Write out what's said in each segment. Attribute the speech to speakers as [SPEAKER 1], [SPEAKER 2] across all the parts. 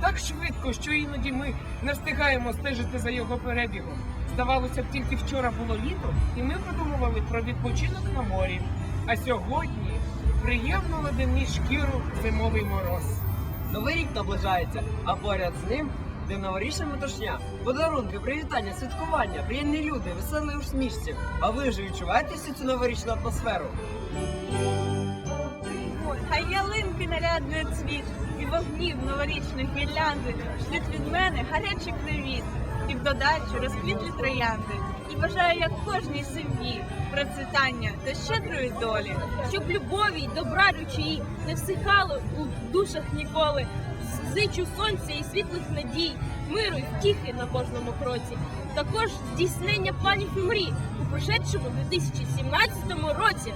[SPEAKER 1] так швидко, що іноді ми не встигаємо стежити за його перебігом. Здавалося б, тільки вчора було літо, і ми подумували про відпочинок на морі. А сьогодні приємно леденить шкіру зимовий мороз.
[SPEAKER 2] Новий рік наближається, а поряд з ним де новорічна метушня, подарунки, привітання, святкування, приємні люди, веселі усмішці. А ви вже відчуваєте всю цю новорічну атмосферу?
[SPEAKER 3] Хай ялинки нарядний цвіт, і вогнів новорічних гірлянди шлють від мене гарячий привіт, і в додачу розквітлі троянди. І бажаю, як кожній сім'ї, процвітання та щедрої долі, щоб любові й добра ручаї не всихало у душах ніколи. Зичу сонця і світлих надій, миру і втіхи на кожному кроці. Також здійснення планів і мрій у прошедшому 2017 році.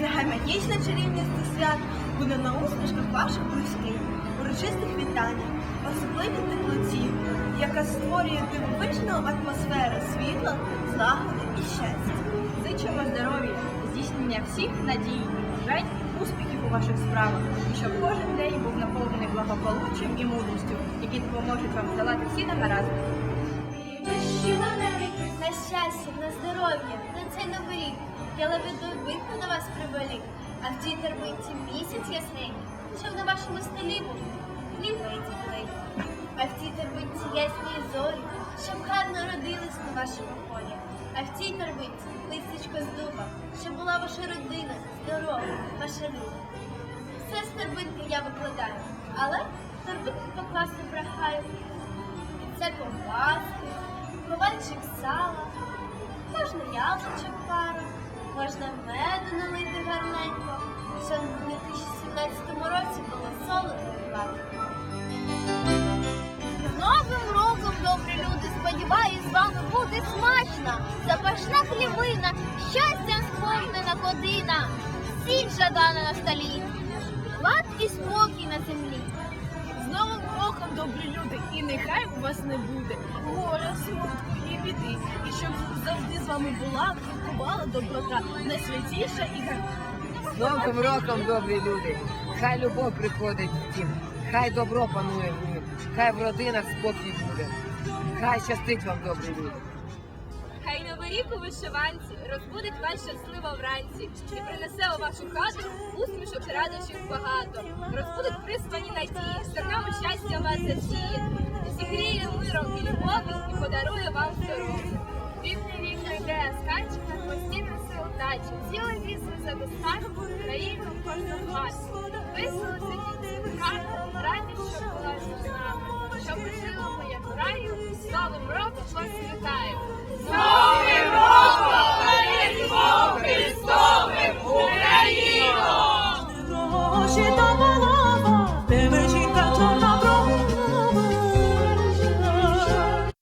[SPEAKER 4] Нехай магічна чарівність та свят буде на усмішках ваших близьких, урочистих вітаннях, особливій теплоті, яка створює дивовижну атмосферу світла, злагоди і щастя.
[SPEAKER 3] Зичимо здоров'я, здійснення всіх надій, бажань, успіхів у ваших справах, і щоб кожен день був наповнений благополуччям і мудрістю, які допоможуть вам здолати всі негаразди.
[SPEAKER 5] На щастя, на здоров'я, на цей новий рік. Я лебедовинку до вас приболів, а в цій терминці місяць ясненький, щоб на вашому столі був і теплий. А в цій терминці ясні зорі, щоб гарно родились на вашому полі. А в цій торбинці листечко з дуба, щоб була ваша родина здорова, ваша люба. Все з торбинки я викладаю, але в торбинку покласти прохаю. Це ковбаски, ковальчик сала, можна яблучок пару, можна меду налити гарненько, щоб в 2017 році було солодко. З Новим роком, добрі люди, сподіваюсь, з вами буде смачна, запашна хлівина, щастям сповнена година, сіль жадана на столі, лад і спокій на землі.
[SPEAKER 3] З Новим роком, добрі люди, і нехай у вас не буде горя, смутку і біди, і щоб завжди з вами була, квіткувала доброта, найсвятіша і гарна.
[SPEAKER 1] З Новим роком, добрі люди! Хай любов приходить в дім, хай добро панує в нім, хай в родинах спокій буде. Хай щастить вам, добрі люди!
[SPEAKER 6] Хай новий рік у вишиванці розбудить вас щасливо вранці і принесе у вашу хату усмішок радощів багато. Розбудить приспані надії, зернами щастя вас засіє, миром і любов'ю і вам здоров'я. Рівний рік прийде скачка, постійно сил удачі, цілий візу за безпеку, країну в кожному класі. Весело раді, що радість, щоб була з нами, щоб ми жили краю, новим роком вас вітаю.